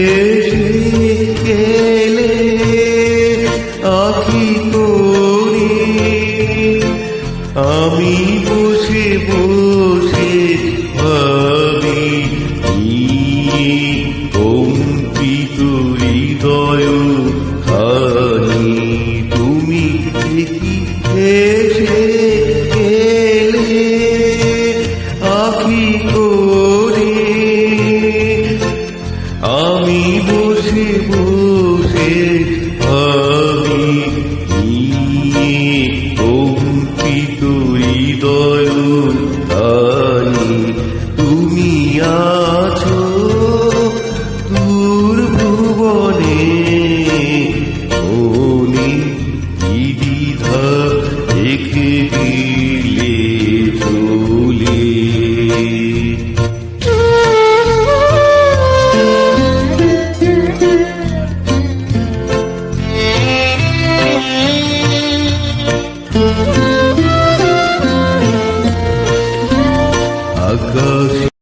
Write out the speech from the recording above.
এসে গেলে আখি করে আমি বসে বসে ভাবি কম্পিত হৃদয় খানি তুমি দেখি এসে গেলে আখি করে এখানে বসে আমি নিয়ে অঙ্কিত হৃদয় তানি তুমি আছো দূর ভুবনে মনে দিয়ে आकाश